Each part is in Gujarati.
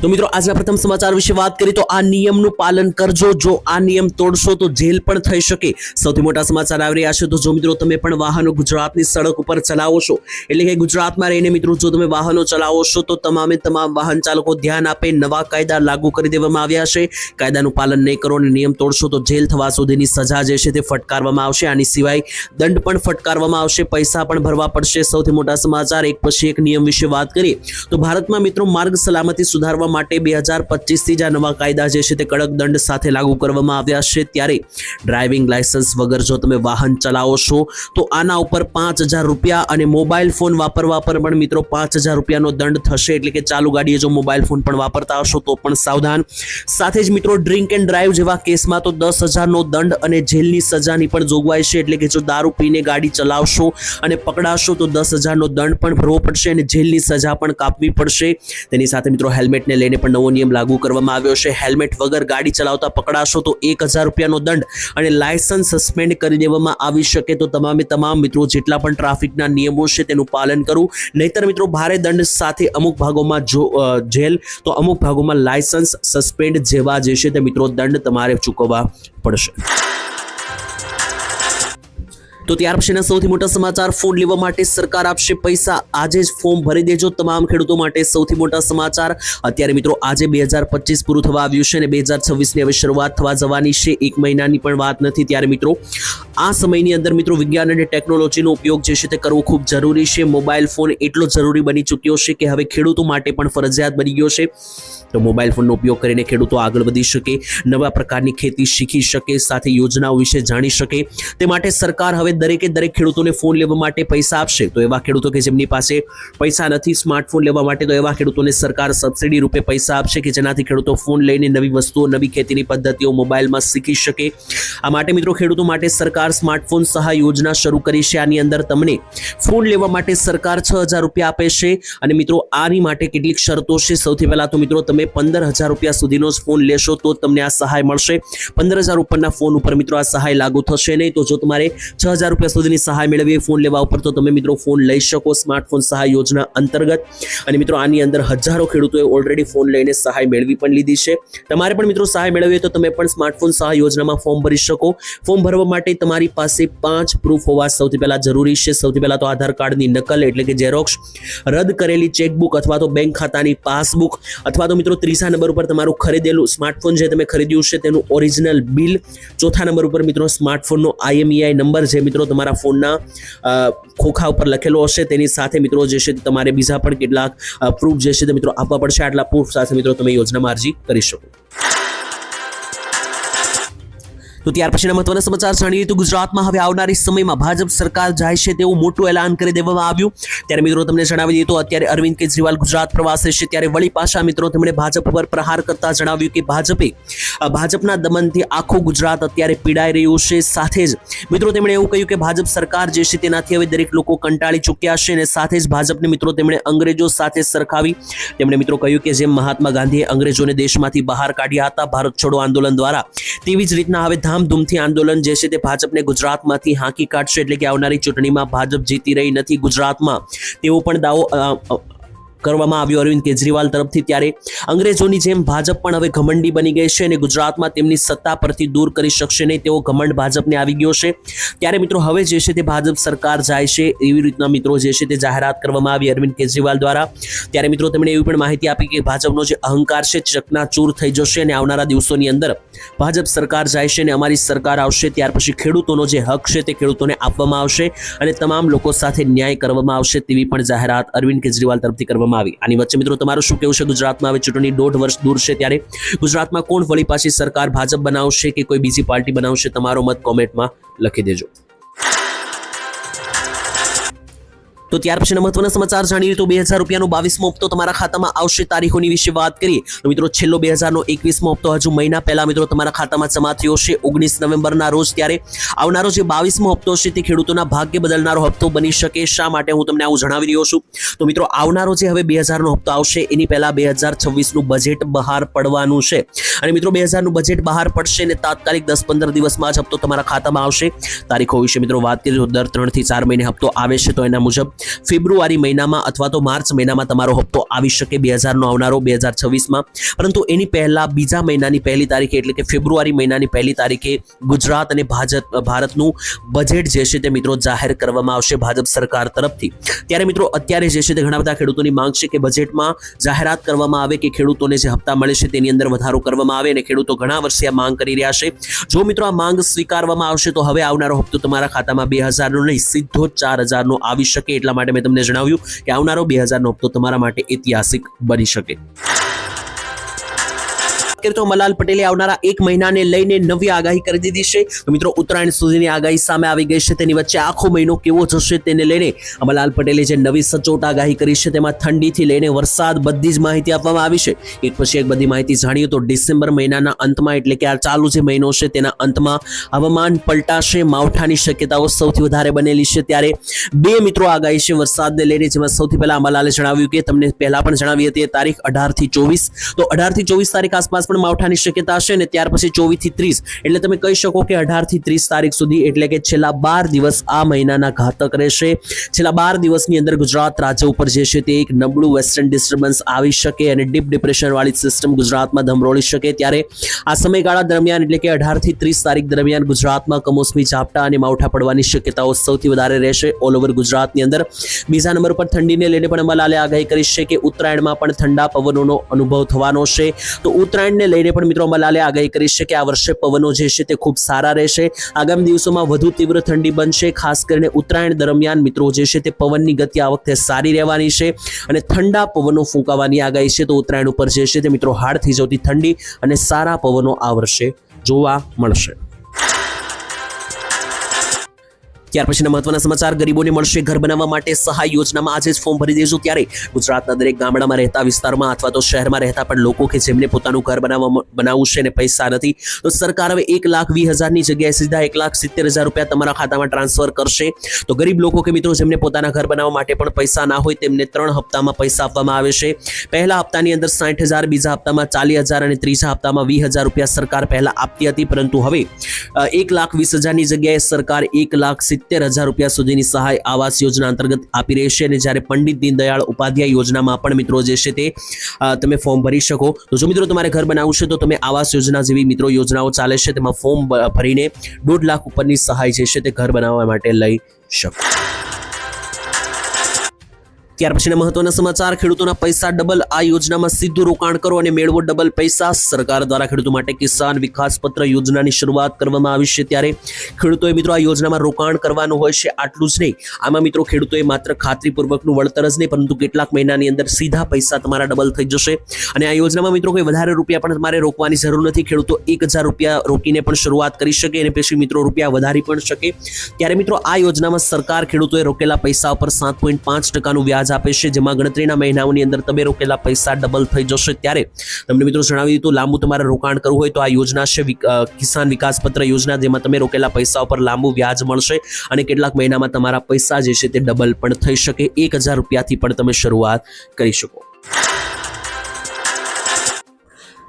તો મિત્રો, આજના પ્રથમ સમાચાર વિશે વાત કરીએ તો આ નિયમનું પાલન કરજો. જો આ નિયમ તોડશો તો જેલ પણ થઈ શકે. સૌથી મોટા સમાચાર આવી રહ્યા છે તો જો મિત્રો, તમે પણ વાહનો ગુજરાતની સડક ઉપર ચલાવો છો, એટલે કે ગુજરાતમાં રહીને મિત્રો, જો તમે વાહનો ચલાવો છો તો તમામે તમામ વાહન ચાલકો ધ્યાન આપે, નવા કાયદા લાગુ કરી દેવામાં આવ્યા છે. કાયદાનું પાલન નહીં કરો અને નિયમ તોડશો તો જેલ થવા સુધીની સજા જે છે તે ફટકારવામાં આવશે. આની સિવાય દંડ પણ ફટકારવામાં આવશે. પૈસા પણ ભરવા પડશે. સૌથી મોટા સમાચાર એક પછી એક નિયમ વિશે વાત કરીએ તો ભારતમાં મિત્રો, માર્ગ સલામતી સુધારવા માટે બે હજાર પચીસથી જ નવા કાયદા જે છે તે કડક દંડ સાથે લાગુ કરવામાં આવ્યા છે. ત્યારે ડ્રાઇવિંગ લાયસન્સ વગર જો તમે વાહન ચલાવો છો, તો આના ઉપર પાંચ હજાર રૂપિયા અને મોબાઈલ ફોન વાપરવા પર પણ મિત્રો પાંચ હજાર રૂપિયાનો દંડ થશે. એટલે કે ચાલુ ગાડીએ જો મોબાઈલ ફોન પણ વાપરતા હશો, તો પણ સાવધાન. સાથે જ મિત્રો ડ્રિંક એન્ડ ડ્રાઈવ જેવા કેસમાં તો દસ હજારનો દંડ અને જેલની સજાની પણ જોગવાઈ છે. એટલે કે જો દારૂ પીને ગાડી ચલાવશો અને પકડાશો, તો દસ હજારનો દંડ પણ ભરવો પડશે અને જેલની સજા પણ કાપવી પડશે. તેની સાથે મિત્રો હેલ્મેટને લઈને પણ નવો નિયમ લાગુ કરવામાં આવ્યો છે. હેલ્મેટ વગર ગાડી ચલાવતા પકડાશો તો એક હજાર રૂપિયાનો દંડ અને લાયસન્સ સસ્પેન્ડ કરી દેવામાં આવી શકે. તો તમામે તમામ મિત્રો, જેટલા પણ ટ્રાફિકના નિયમો છે તેનું પાલન કરવું. નહીતર મિત્રો, ભારે દંડ સાથે અમુક ભાગોમાં જો જેલ, તો અમુક ભાગોમાં લાયસન્સ સસ્પેન્ડ જેવા જે છે તે મિત્રો, દંડ તમારે ચૂકવવા પડશે. તો ત્યાર પછીના સૌથી મોટા સમાચાર ફોન લેવા માટે સરકાર આપશે પૈસા. આજે જ ફોર્મ ભરી દેજો તમામ ખેડૂતો માટે સૌથી મોટા સમાચાર. અત્યારે મિત્રો, આજે બે હજાર પચીસ પૂરું થવા આવ્યું છે અને બે હજાર છવ્વીસની હવે શરૂઆત થવા જવાની છે. એક મહિનાની પણ વાત નથી ત્યારે મિત્રો. આ સમયની અંદર મિત્રો, વિજ્ઞાન અને ટેકનોલોજીનો ઉપયોગ જે છે તે કરવો ખૂબ જરૂરી છે. મોબાઈલ ફોન એટલો જરૂરી બની ચૂક્યો છે કે હવે ખેડૂતો માટે પણ ફરજિયાત બની ગયો છે. તો મોબાઈલ ફોનનો ઉપયોગ કરીને ખેડૂતો આગળ વધી શકે, નવા પ્રકારની ખેતી શીખી શકે, સાથે યોજનાઓ વિશે જાણી શકે. તે માટે સરકાર હવે દરેકે દરેક ખેડૂતોને ફોન લેવા માટે પૈસા આપશે. તો એવા ખેડૂતો કે જેમની પાસે પૈસા નથી સ્માર્ટફોન લેવા માટે, તો એવા ખેડૂતોને સરકાર સબસિડી રૂપે પૈસા આપશે કે જેનાથી ખેડૂતો ફોન લઈને નવી વસ્તુઓ, નવી ખેતીની પદ્ધતિઓ મોબાઈલમાં શીખી શકે. આ માટે મિત્રો ખેડૂતો માટે સરકાર સ્માર્ટફોન સહાય યોજના શરૂ કરી છે. આની અંદર તમને ફોન લેવા માટે સરકાર છ હજાર રૂપિયા આપે છે. અને મિત્રો આની માટે કેટલીક શરતો છે. સૌથી પહેલાં તો મિત્રો તમે પંદર હજાર રૂપિયા સુધીનો જ ફોન લેશો, તો તમને આ સહાય મળશે. પંદર હજાર ઉપરના ફોન ઉપર મિત્રો આ સહાય લાગુ થશે નહીં. તો જો તમારે છ હજાર રૂપિયા સુધીની સહાય મેળવીએ ફોન લેવા ઉપર તો તમે મિત્રો ફોન લઈ શકો સ્માર્ટફોન સહાય યોજના અંતર્ગત. અને મિત્રો આની અંદર હજારો ખેડૂતોએ ઓલરેડી ફોન લઈને સહાય મેળવી પણ લીધી છે. તમારે પણ મિત્રો સહાય મેળવીએ તો તમે પણ સ્માર્ટફોન સહાય યોજનામાં ફોર્મ ભરી શકો. ફોર્મ ભરવા માટે તમારી પાસે પાંચ પ્રૂફ હોવા સૌથી પહેલા જરૂરી છે. સૌથી પહેલાં તો આધાર કાર્ડની નકલ એટલે કે ઝેરોક્ષ રદ કરેલી ચેકબુક અથવા તો બેંક ખાતાની પાસબુક અથવા તો મિત્રો ત્રીજા નંબર ઉપર તમારું ખરીદેલું સ્માર્ટફોન જે તમે ખરીદ્યું છે તેનું ઓરિજિનલ બિલ ચોથા નંબર ઉપર મિત્રો સ્માર્ટફોનનો આઈએમઈઆઈ નંબર જે મિત્રો તમારા ફોનના ખોખા ઉપર લખેલો હશે. તેની સાથે મિત્રો જે છે તમારે બીજા પણ કેટલાક પ્રૂફ જે છે તે મિત્રો આપવા પડશે. આટલા પ્રૂફ સાથે મિત્રો તમે યોજનામાં અરજી કરી શકો. તો ત્યાર પછીના મહત્વના સમાચાર જાણીએ તો ગુજરાતમાં હવે આવનારી સમયમાં ભાજપ સરકાર જાય છે તેવું મોટું એલાન કરી દેવામાં આવ્યું. ત્યારે મિત્રો તમને જણાવી દઈએ તો અત્યારે અરવિંદ કેજરીવાલ ગુજરાત પ્રવાસે છે. ત્યારે વળી પાછા મિત્રો તેમણે ભાજપ પર પ્રહાર કરતા જણાવ્યું કે ભાજપે ભાજપના દમનથી આખું ગુજરાત અત્યારે પીડાઈ રહ્યું છે. સાથે જ મિત્રો તેમણે એવું કહ્યું કે ભાજપ સરકાર જે છે તેનાથી હવે દરેક લોકો કંટાળી ચૂક્યા છે અને સાથે જ ભાજપને મિત્રો તેમણે અંગ્રેજો સાથે સરખાવી. તેમણે મિત્રો કહ્યું કે જેમ મહાત્મા ગાંધીએ અંગ્રેજોને દેશમાંથી બહાર કાઢ્યા હતા, ભારત છોડો આંદોલન દ્વારા, તેવી જ રીતના હવે ધામધૂમથી આંદોલન જે છે તે ભાજપને ગુજરાતમાંથી હાંકી કાઢશે એટલે કે આવનારી ચૂંટણીમાં ભાજપ જીતી રહી નથી ગુજરાતમાં. તેવો પણ દાવો કરવામાં આવ્યો. અરવિંદ કેજરીવાલ તરફથી ત્યારે અંગ્રેજોની જેમ ભાજપ પણ હવે ઘમંડી બની ગઈ છે અને ગુજરાતમાં તેમની સત્તા પરથી દૂર કરી શકશે નહીં તેવો ઘમંડ ભાજપને આવી ગયો છે. ત્યારે મિત્રો હવે જે છે તે ભાજપ સરકાર જાય છે એવી રીતના મિત્રો જે છે તે જાહેરાત કરવામાં આવી અરવિંદ કેજરીવાલ દ્વારા. ત્યારે મિત્રો તેમણે એવી પણ માહિતી આપી કે ભાજપનો જે અહંકાર છે ચકનાચૂર થઈ જશે અને આવનારા દિવસોની અંદર ભાજપ સરકાર જાય છે અને અમારી સરકાર આવશે. ત્યાર પછી ખેડૂતોનો જે હક છે તે ખેડૂતોને આપવામાં આવશે અને તમામ લોકો સાથે ન્યાય કરવામાં આવશે તેવી પણ જાહેરાત અરવિંદ કેજરીવાલ તરફથી કરવામાં આવી. આની વચ્ચે મિત્રો તમારું શું કહેવું છે? ગુજરાતમાં હવે ચૂંટણી દોઢ વર્ષ દૂર છે ત્યારે ગુજરાતમાં કોણ વળી પાછી સરકાર ભાજપ બનાવશે કે કોઈ બીજી પાર્ટી બનાવશે? તમારો મત કોમેન્ટમાં લખી દેજો. તો ત્યાર પછી મહત્વના સમાચાર જાણીએ તો બે હજાર રૂપિયાનો બાવીસમો હપ્તો તમારા ખાતામાં આવશે. તારીખોની વિશે વાત કરીએ તો મિત્રો છેલ્લો બે હજારનો એકવીસમો હપ્તો હજુ મહિના પહેલા મિત્રો તમારા ખાતામાં જમા થયો છે. ઓગણીસ નવેમ્બરના રોજ ત્યારે આવનારો જે બાવીસમો હપ્તો છે તે ખેડૂતોના ભાગ્ય બદલનારો હપ્તો બની શકે શા માટે હું તમને આવું જણાવી રહ્યો છું. તો મિત્રો આવનારો જે હવે બે હજારનો હપ્તો આવશે એની પહેલા બે હજાર છવ્વીસનું બજેટ બહાર પડવાનું છે. અને મિત્રો બે હજારનું બજેટ બહાર પડશે અને તાત્કાલિક દસ પંદર દિવસમાં જ હપ્તો તમારા ખાતામાં આવશે. તારીખો વિશે મિત્રો વાત કરીએ તો દર ત્રણથી ચાર મહિને હપ્તો આવે છે તો એના મુજબ ફેબ્રુઆરી મહિનામાં અથવા તો માર્ચ મહિનામાં તમારો હપ્તો આવી શકે બે હજારનો આવનારો બે હજાર છવ્વીસમાં. પરંતુ એની પહેલાં બીજા મહિનાની પહેલી તારીખે એટલે કે ફેબ્રુઆરી મહિનાની પહેલી તારીખે ગુજરાત અને ભાજપ, ભારતનું બજેટ જે છે તે મિત્રો જાહેર કરવામાં આવશે ભાજપ સરકાર તરફથી. ત્યારે મિત્રો અત્યારે જે છે તે ઘણા બધા ખેડૂતોની માંગ છે કે બજેટમાં જાહેરાત કરવામાં આવે કે ખેડૂતોને જે હપ્તા મળે છે તેની અંદર વધારો કરવામાં આવે અને ખેડૂતો ઘણા વર્ષે આ માંગ કરી રહ્યા છે. જો મિત્રો આ માંગ સ્વીકારવામાં આવશે તો હવે આવનારો હપ્તો તમારા ખાતામાં બે હજારનો નહીં, સીધો ચાર હજારનો આવી શકે એટલા માટે મેં તમને જણાવ્યું કે આવનારો બે હજારનો હપ્તો તમારા માટે ઐતિહાસિક બની શકે. કરીએ તો મલાલ પટેલે આવનારા એક મહિનાને લઈને નવી આગાહી કરી દીધી છે. મિત્રો, ઉત્તરાયણ સુધીની આગાહી સામે આવી ગઈ છે. તેની વચ્ચે આખો મહિનો કેવો જશે તેને લઈને અમલાલ પટેલે જે નવી સચોટ આગાહી કરી છે તેમાં ઠંડીથી લઈને વરસાદ બધી જ માહિતી આપવામાં આવી છે. એક પછી એક બધી માહિતી જાણીએ તો ડિસેમ્બર મહિનાના અંતમાં એટલે કે આ ચાલુ જે મહિનો છે તેના અંતમાં હવામાન પલટાશે, માવઠાની શક્યતાઓ સૌથી વધારે બનેલી છે. ત્યારે બે મિત્રો આગાહી છે વરસાદને લઈને, જેમાં સૌથી પહેલા અમલાલે જણાવ્યું કે, તમને પહેલા પણ જણાવી હતી, તારીખ અઢારથી ચોવીસ. તો અઢારથી ચોવીસ તારીખ આસપાસ પણ માવઠાની શક્યતા હશે અને ત્યાર પછી ચોવીસથી ત્રીસ. એટલે તમે કહી શકો કે અઢારથી ત્રીસ તારીખ સુધી, એટલે કે છેલ્લા બાર દિવસ આ મહિનાના ઘાતક રહેશે. છેલ્લા બાર દિવસની અંદર ગુજરાત રાજ્ય ઉપર જે છે તે એક નબળું વેસ્ટર્ન ડિસ્ટર્બન્સ આવી શકે અને ડીપ ડિપ્રેશન વાળી સિસ્ટમ ગુજરાતમાં ધમરોળી શકે. ત્યારે આ સમયગાળા દરમિયાન, એટલે કે અઢારથી ત્રીસ તારીખ દરમિયાન ગુજરાતમાં કમોસમી ઝાપટા અને માવઠા પડવાની શક્યતાઓ સૌથી વધારે રહેશે ઓલ ઓવર ગુજરાતની અંદર. બીજા નંબર પર ઠંડીને લઈને પણ અંબાલાલે આગાહી કરી છે કે ઉત્તરાયણમાં પણ ઠંડા પવનોનો અનુભવ થવાનો છે. તો ઉત્તરાયણને લઈને પણ મિત્રો અંબાલાલે આગાહી કરી છે કે આ વર્ષે પવનો જે છે તે ખૂબ સારા રહેશે. આગામી દિવસોમાં વધુ તીવ્ર ઠંડી બનશે, ખાસ કરીને ઉત્તરાયણ દરમિયાન મિત્રો જે છે તે પવનની ગતિ આ વખતે સારી રહેવાની છે અને ઠંડા પવનો ફૂંકાવાની આગાહી છે. તો ઉત્તરાયણ ઉપર જે છે તે મિત્રો હાડ થઈ જતી ઠંડી અને સારા પવનો આ વર્ષે જોવા મળશે. ત્યાર પછીના મહત્વના સમાચાર, ગરીબોને મળશે ઘર બનાવવા માટે સહાય યોજનામાં આજે જ ફોર્મ ભરી દેજો ત્યારે ગુજરાતના દરેક ગામડામાં રહેતા વિસ્તારમાં અથવા તો શહેરમાં રહેતા પણ લોકો કે જેમને પોતાનું ઘર બનાવવા બનાવવું છે અને પૈસા નથી, તો સરકાર હવે એક લાખ વીસ હજારની જગ્યાએ સીધા એક લાખ સિત્તેર હજાર રૂપિયા તમારા ખાતામાં ટ્રાન્સફર કરશે. તો ગરીબ લોકો કે મિત્રો જેમને પોતાના ઘર બનાવવા માટે પણ પૈસા ના હોય તેમને ત્રણ હપ્તામાં પૈસા આપવામાં આવે છે. પહેલા હપ્તાની અંદર સાઠ હજાર, બીજા હપ્તામાં ચાલીસ હજાર અને ત્રીજા હપ્તામાં વીસ હજાર રૂપિયા સરકાર પહેલા આપતી હતી, પરંતુ હવે એક લાખ વીસ હજારની જગ્યાએ સરકાર એક લાખ સિત્તેર હજાર રૂપિયા સુધીની સહાય આવાસ યોજના અંતર્ગત આપી રહેશે અને જ્યારે પંડિત દીનદયાળ ઉપાધ્યાય યોજનામાં પણ મિત્રો જે છે તે તમે ફોર્મ ભરી શકો. તો જો મિત્રો તમારે ઘર બનાવવું છે તો તમે આવાસ યોજના જેવી મિત્રો યોજનાઓ ચાલે છે, તેમાં ફોર્મ ભરીને દોઢ લાખ ઉપરની સહાય જે છે તે ઘર બનાવવા માટે લઈ શકો. ત્યાર પછીના મહત્વના સમાચાર, ખેડૂતોના પૈસા ડબલ, આ યોજનામાં સીધું રોકાણ કરો અને મેળવો ડબલ પૈસા. સરકાર દ્વારા ખેડૂતો માટે કિસાન વિકાસ પત્ર યોજનાની શરૂઆત કરવામાં આવી છે ત્યારે ખેડૂતોએ મિત્રો આ યોજનામાં રોકાણ કરવાનું હોય છે, આટલું જ નહીં. આમાં મિત્રો ખેડૂતોએ માત્ર ખાતરીપૂર્વકનું વળતર જ નહીં, પરંતુ કેટલાક મહિનાની અંદર સીધા પૈસા તમારા ડબલ થઈ જશે. અને આ યોજનામાં મિત્રો કોઈ વધારે રૂપિયા પણ તમારે રોકવાની જરૂર નથી. ખેડૂતો એક હજાર રૂપિયા રોકીને પણ શરૂઆત કરી શકે અને પછી મિત્રો રૂપિયા વધારી પણ શકે. ત્યારે મિત્રો આ યોજનામાં સરકાર ખેડૂતોએ રોકેલા પૈસા ઉપર સાત પોઈન્ટ પાંચ ટકાનું વ્યાજ આપે છે, જેમાં ગણતરીના મહિનાઓની અંદર તમે રોકેલા પૈસા ડબલ થઈ જશે ત્યારે. તમને મિત્રો જણાવી દીધું, લાંબુ તમારે રોકાણ કરવું હોય તો આ યોજના છે કિસાન વિકાસ પત્ર યોજના, જેમાં તમે રોકેલા પૈસા ઉપર લાંબુ વ્યાજ મળશે અને કેટલાક મહિનામાં તમારા પૈસા જે છે તે ડબલ પણ થઈ શકે. એક હજાર રૂપિયાથી પણ તમે શરૂઆત કરી શકો.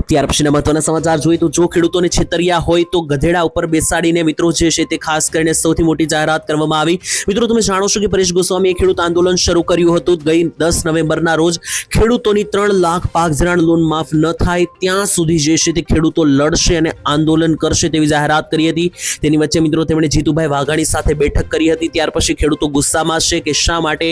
ત્યાર પછીના મહત્વના સમાચાર જોઈએ તો જો ખેડૂતોને છેતરિયા હોય તો ગધેડા ઉપર બેસાડીને મિત્રો જે છે તે ખાસ કરીને સૌથી મોટી જાહેરાત કરવામાં આવી. મિત્રો, તમે જાણો છો કે પરેશ ગોસ્વામીએ ખેડૂત આંદોલન શરૂ કર્યું હતું ગઈ દસ નવેમ્બરના રોજ. ખેડૂતોની ત્રણ લાખ પાક ધિરાણ લોન માફ ન થાય ત્યાં સુધી જે છે તે ખેડૂતો લડશે અને આંદોલન કરશે તેવી જાહેરાત કરી હતી. તેની વચ્ચે મિત્રો તેમણે જીતુભાઈ વાઘાણી સાથે બેઠક કરી હતી. ત્યાર પછી ખેડૂતો ગુસ્સામાં છે કે શા માટે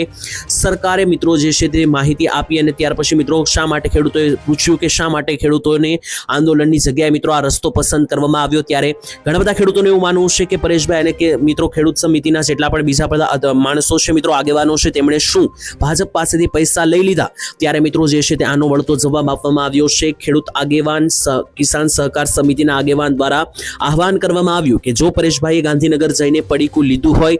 સરકારે મિત્રો જે છે તે માહિતી આપી અને ત્યાર પછી મિત્રો શા માટે ખેડૂતોએ પૂછ્યું કે શા માટે ખેડૂતોને ખેડૂતોને આંદોલનની જગ્યાએ મિત્રો આ રસ્તો પસંદ કરવામાં આવ્યો ત્યારે ઘણા બધા ખેડૂતોને એવું માનવું છે કે પરેશભાઈ અને કે મિત્રો ખેડૂત સમિતિના જેટલા પણ બીજા બધા માણસો છે મિત્રો, આગેવાનો છે, તેમણે શું ભાજપ પાસેથી પૈસા લઈ લીધા? ત્યારે મિત્રો જે છે તે આનો વળતો જવાબ આપવામાં આવ્યો છે. ખેડૂત આગેવાન કિસાન સહકાર સમિતિના આગેવાન દ્વારા આહવાન કરવામાં આવ્યું કે જો પરેશભાઈએ ગાંધીનગર જઈને પડીકું લીધું હોય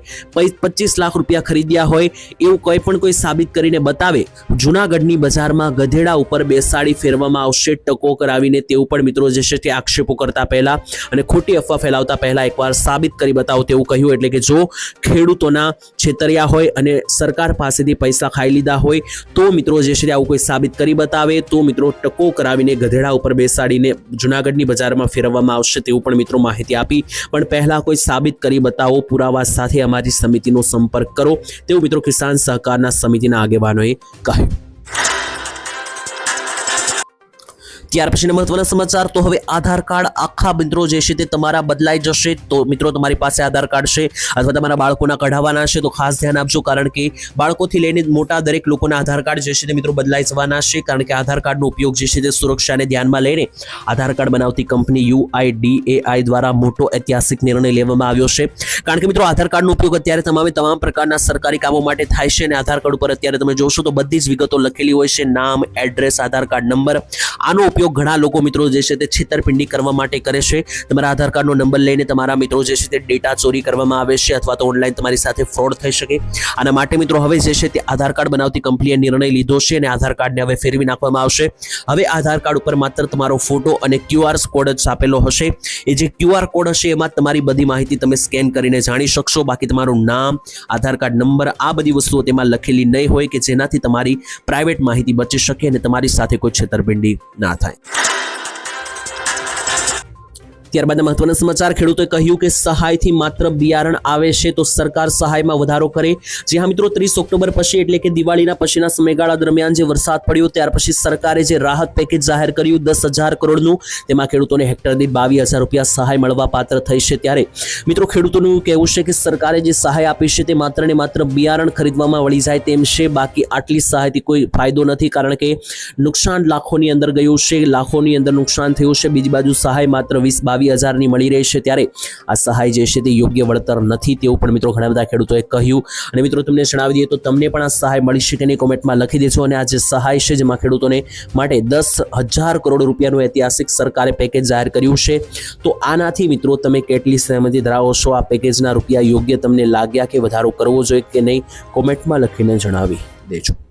પચીસ લાખ રૂપિયા ખરીદ્યા હોય, એવું કોઈ પણ કોઈ સાબિત કરીને બતાવે, જુનાગઢની બજારમાં ગધેડા ઉપર બેસાડી ફેરવામાં આવશે ટકો કરાવીને તેવું પણ મિત્રો જે છે તે આક્ષેપો કરતા પહેલા અને ખોટી અફવા ફેલાવતા પહેલા એકવાર સાબિત કરી બતાવો તેવું કહ્યું. એટલે કે જો ખેડૂતોના છેતર્યા હોય અને સરકાર પાસેથી પૈસા ખાઈ લીધા હોય તો મિત્રો જે છે તે આવું કોઈ સાબિત કરી બતાવે, તો મિત્રો ટકો કરાવીને ગધેડા ઉપર બેસાડીને જુનાગઢની બજારમાં ફેરવવામાં આવશે તેવું પણ મિત્રો માહિતી આપી. પણ પહેલા કોઈ સાબિત કરી બતાવો, પુરાવા સાથે અમારી સમિતિનો સંપર્ક કરો, તેવું મિત્રો કિસાન સહકારના સમિતિના આગેવાનોએ કહ્યું. ત્યાર પછીના મહત્વના સમાચાર, તો હવે આધાર કાર્ડ આખા મિત્રો જે છે તે તમારા બદલાઈ જશે. તો મિત્રો, તમારી પાસે આધાર કાર્ડ છે અથવા તમારા બાળકોના કઢાવવાના છે, તો ખાસ ધ્યાન આપજો કારણ કે બાળકોથી લઈને મોટા દરેક લોકોના આધાર કાર્ડ જે છે તે મિત્રો બદલાઈ જવાના છે કારણ કે આધાર કાર્ડનો ઉપયોગ જે છે તે સુરક્ષાને ધ્યાનમાં લઈને આધાર કાર્ડ બનાવતી કંપની યુઆઈડીએઆઈ દ્વારા મોટો ઐતિહાસિક નિર્ણય લેવામાં આવ્યો છે. કારણ કે મિત્રો, આધાર કાર્ડનો ઉપયોગ અત્યારે તમામે તમામ પ્રકારના સરકારી કામો માટે થાય છે અને આધાર કાર્ડ ઉપર અત્યારે તમે જોશો તો બધી જ વિગતો લખેલી હોય છે. નામ, એડ્રેસ, આધાર કાર્ડ નંબર. આનો ઉપયોગ ઘણા લોકો મિત્રો જે છે તે છેતરપિંડી કરવા માટે કરે છે. તમારા આધાર કાર્ડનો નંબર લઈને તમારા મિત્રો જે છે તે ડેટા ચોરી કરવામાં આવે છે અથવા તો ઓનલાઈન તમારી સાથે ફ્રોડ થઈ શકે. આના માટે મિત્રો હવે જે છે તે આધાર કાર્ડ બનાવતી કંપનીએ નિર્ણય લીધો છે અને આધાર કાર્ડને હવે ફેરવી નાખવામાં આવશે. હવે આધાર કાર્ડ ઉપર માત્ર તમારો ફોટો અને ક્યુઆર કોડ જ છાપેલો હશે. એ જે ક્યુઆર કોડ હશે એમાં તમારી બધી માહિતી તમે સ્કેન કરીને જાણી શકશો. બાકી તમારું નામ, આધાર કાર્ડ નંબર, આ બધી વસ્તુઓ તેમાં લખેલી નહીં હોય કે જેનાથી તમારી પ્રાઇવેટ માહિતી બચી શકે અને તમારી સાથે કોઈ છેતરપિંડી ના થાય. станет. ત્યારબાદ મહત્વના સમાચાર, ખેડૂતોએ કહ્યું કે સહાયથી માત્ર બિયારણ આવે છે તો સરકાર સહાયમાં વધારો કરે. જે હા મિત્રો, ત્રીસ ઓક્ટોબર પછી એટલે કે દિવાળીના પછીના સમયગાળા દરમિયાન જે વરસાદ પડ્યો, ત્યાર પછી સરકારે જે રાહત પેકેજ જાહેર કર્યું દસ હજાર કરોડનું, તેમાં ખેડૂતોને હેક્ટર દીઠ બાવીસ હજાર રૂપિયા સહાય મળવા પાત્ર થઈ છે ત્યારે. મિત્રો, ખેડૂતોનું કહેવું છે કે સરકારે જે સહાય આપી છે તે માત્ર ને માત્ર બિયારણ ખરીદવામાં વળી જાય તેમ છે, બાકી આટલી સહાયથી કોઈ ફાયદો નથી કારણ કે નુકસાન લાખોની અંદર ગયું છે, લાખોની અંદર નુકસાન થયું છે, બીજી બાજુ સહાય માત્ર વીસ બાવીસ હજારની મળી રહી છે ત્યારે આ સહાય જે છે તે યોગ્ય વળતર નથી તેવું પણ મિત્રો ઘણા બધા ખેડૂતોએ કહ્યું. અને મિત્રો તમને જણાવી દઈએ તો તમને પણ આ સહાય મળી શકે નહીં કોમેન્ટમાં લખી દેજો અને આ જે સહાય છે જેમાં ખેડૂતોને માટે દસ હજાર કરોડ રૂપિયાનું ઐતિહાસિક સરકારે પેકેજ જાહેર કર્યું છે. તો આનાથી મિત્રો તમે કેટલી સહેમતી ધરાવો છો? આ પેકેજના રૂપિયા યોગ્ય તમને લાગ્યા કે વધારો કરવો જોઈએ કે નહીં? કોમેન્ટમાં લખીને જણાવી દેજો.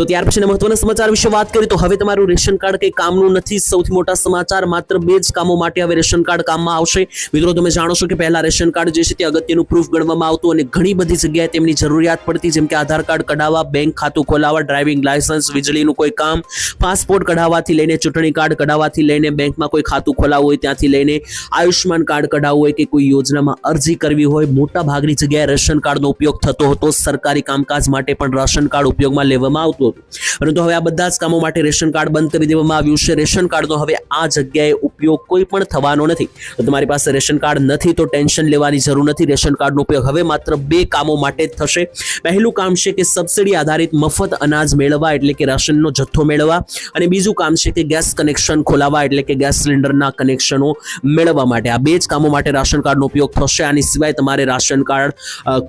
તો ત્યાર પછીના મહત્વના સમાચાર વિશે વાત કરીએ તો હવે તમારું રેશન કાર્ડ કંઈ કામનું નથી. સૌથી મોટા સમાચાર માત્ર બે જ કામો માટે હવે રેશન કાર્ડ કામમાં આવશે. મિત્રો, તમે જાણો છો કે પહેલા રેશન કાર્ડ જે છે તે અગત્યનું પ્રૂફ ગણવામાં આવતું અને ઘણી બધી જગ્યાએ તેમની જરૂરિયાત પડતી, જેમ કે આધાર કાર્ડ કઢાવવા, બેંક ખાતું ખોલાવવા ડ્રાઇવિંગ લાયસન્સ વીજળીનું કોઈ કામ પાસપોર્ટ કઢાવવાથી લઈને ચૂંટણી કાર્ડ કઢાવવાથી લઈને બેંકમાં કોઈ ખાતું ખોલાવવું હોય ત્યાંથી લઈને આયુષ્યમાન કાર્ડ કઢાવવું હોય કે કોઈ યોજનામાં અરજી કરવી હોય મોટા ભાગની જગ્યાએ રેશન કાર્ડનો ઉપયોગ થતો હતો. સરકારી કામકાજ માટે પણ રાશન કાર્ડ ઉપયોગમાં લેવામાં આવતું હતું. પરંતુ હવે આ બધા જ કામો માટે રેશન કાર્ડ બંધ કરી દેવામાં આવ્યું છે. રેશન કાર્ડનો હવે આ જગ્યાએ ઉપયોગ કોઈ પણ થવાનો નથી. તો તમારી પાસે રેશન કાર્ડ નથી તો ટેન્શન લેવાની જરૂર નથી. રેશન કાર્ડનો ઉપયોગ હવે માત્ર બે કામો માટે જ થશે. પહેલું કામ છે કે સબસિડી આધારિત મફત અનાજ મેળવવા એટલે કે રાશનનો જથ્થો મેળવવા અને બીજું કામ છે કે ગેસ કનેક્શન ખોલાવવા એટલે કે ગેસ સિલિન્ડરના કનેક્શનો મેળવવા માટે. આ બે જ કામો માટે રાશન કાર્ડનો ઉપયોગ થશે. આની સિવાય તમારે રાશન કાર્ડ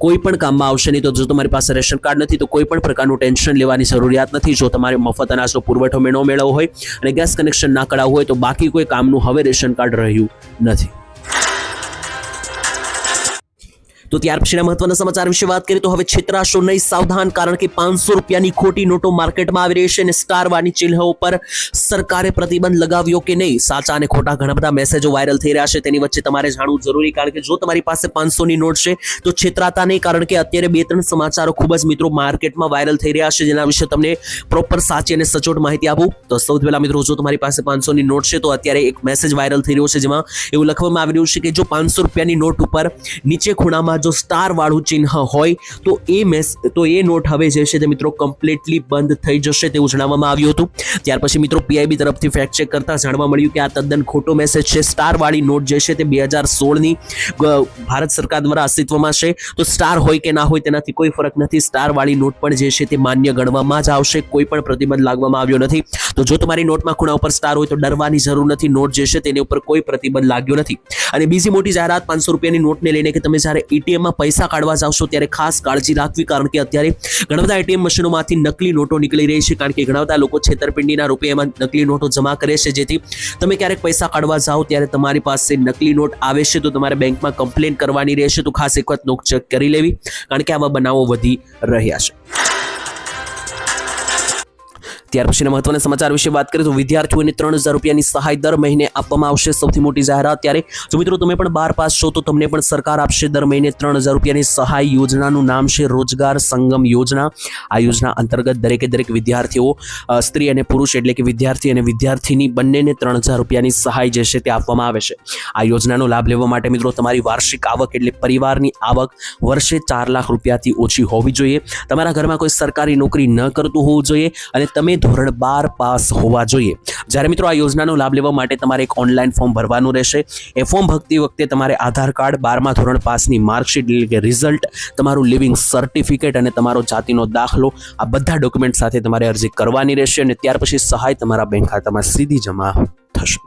કોઈ પણ કામમાં આવશે નહીં તો જો તમારી પાસે રેશન કાર્ડ નથી તો કોઈ પણ પ્રકારનું ટેન્શન લેવાની જરૂરિયાત નથી. જો તમારે મફત અનાજનો પુરવઠો મેળવો મેળવવો હોય અને ગેસ કનેક્શન ના કરાવવું હોય તો બાકી કોઈ કામનું હવે રેશન કાર્ડ રહ્યું નથી. તો ત્યાર પછીના મહત્વના સમાચાર વિશે વાત કરીએ તો હવે છેતરાશો નહીં. સાવધાન, કારણ કે પાંચસો રૂપિયાની ખોટી નોટો માર્કેટમાં આવી રહી છે અને સ્ટાર વાની ચિહ્નો ઉપર સરકારે પ્રતિબંધ લગાવ્યો કે નહીં? સાચા અને ખોટા ઘણા બધા મેસેજો વાયરલ થઈ રહ્યા છે. તેની વચ્ચે તમારે જાણવું જરૂરી, કારણ કે જો તમારી પાસે પાંચસોની નોટ છે, તો છેતરાતા નહીં, કારણ કે અત્યારે બે ત્રણ સમાચારો ખૂબ જ મિત્રો માર્કેટમાં વાયરલ થઈ રહ્યા છે, જેના વિશે તમને પ્રોપર સાચી અને સચોટ માહિતી આપું. તો સૌથી પહેલા મિત્રો, જો તમારી પાસે પાંચસોની નોટ છે, તો અત્યારે એક મેસેજ વાયરલ થઈ રહ્યો છે, જેમાં એવું લખવામાં આવી રહ્યું છે કે જો પાંચસો રૂપિયાની નોટ ઉપર નીચે ખૂણામાં જો સ્ટાર વાળું ચિહ્ન હોય, તો એ મેસ તો એ નોટ હવે જે છે તે મિત્રો કમ્પ્લીટલી બંધ થઈ જશે તેવું જણાવવામાં આવ્યું હતું. ત્યાર પછી મિત્રો પીઆઈબી તરફથી ફેક્ટ ચેક કરતા જાણવા મળ્યું કે આ તદ્દન ખોટો મેસેજ છે. સ્ટાર વાળી નોટ જે છે તે બે હજાર સોળની ભારત સરકાર દ્વારા અસ્તિત્વમાં છે. તો સ્ટાર હોય કે ના હોય તેનાથી કોઈ ફરક નથી. સ્ટાર વાળી નોટ પણ જે છે તે માન્ય ગણવામાં જ આવશે. કોઈ પણ પ્રતિબંધ લાગવામાં આવ્યો નથી. તો જો તમારી નોટમાં ખૂણા ઉપર સ્ટાર હોય તો ડરવાની જરૂર નથી. નોટ જે છે તેની ઉપર કોઈ પ્રતિબંધ લાગ્યો નથી. અને બીજી મોટી જાહેરાત પાંચસો રૂપિયાની નોટને લઈને કે તમે જ્યારે એટીએમમાં પૈસા કાઢવા જાવશો ત્યારે ખાસ કાળજી રાખવી, કારણ કે અત્યારે ઘણા બધા એટીએમ મશીનોમાંથી નકલી નોટો નીકળી રહી છે, કારણ કે ઘણા બધા લોકો છેતરપિંડીના રૂપે એમાં નકલી નોટો જમા કરે છે. જેથી તમે ક્યારેક પૈસા કાઢવા જાઓ ત્યારે તમારી પાસે નકલી નોટ આવે છે, તો તમારે બેંકમાં કમ્પ્લેન કરવાની રહેશે. તો ખાસ એક વખત નોટ ચેક કરી લેવી, કારણ કે આવા બનાવો વધી રહ્યા છે. ત્યાર પછીના મહત્વના સમાચાર વિશે વાત કરીએ તો વિદ્યાર્થીઓને ત્રણ હજાર રૂપિયાની સહાય દર મહિને આપવામાં આવશે સૌથી મોટી જાહેરાત ત્યારે. જો મિત્રો તમે પણ બાર પાસ છો તો તમને પણ સરકાર આપશે દર મહિને ત્રણ હજાર રૂપિયાની સહાય યોજનાનું નામ છે રોજગાર સંગમ યોજના. આ યોજના અંતર્ગત દરેકે દરેક વિદ્યાર્થીઓ સ્ત્રી અને પુરુષ એટલે કે વિદ્યાર્થી અને વિદ્યાર્થીની બંનેને ત્રણ હજાર રૂપિયાની સહાય જે છે તે આપવામાં આવે છે. આ યોજનાનો લાભ લેવા માટે મિત્રો તમારી વાર્ષિક આવક એટલે પરિવારની આવક વર્ષે ચાર લાખ રૂપિયાથી ઓછી હોવી જોઈએ. તમારા ઘરમાં કોઈ સરકારી નોકરી ન કરતું હોવું જોઈએ અને તમે ધોરણ બાર પાસ હોવા જોઈએ. જ્યારે મિત્રો આ યોજનાનો લાભ લેવા માટે તમારે એક ઓનલાઈન ફોર્મ ભરવાનું રહેશે. એ ફોર્મ ભરતી વખતે તમારે આધાર કાર્ડ, બારમા ધોરણ પાસની માર્કશીટ એટલે કે રિઝલ્ટ, તમારું લિવિંગ સર્ટિફિકેટ અને તમારો જાતિનો દાખલો, આ બધા ડોક્યુમેન્ટ સાથે તમારે અરજી કરવાની રહેશે અને ત્યાર પછી સહાય તમારા બેંક ખાતામાં સીધી જમા થશે.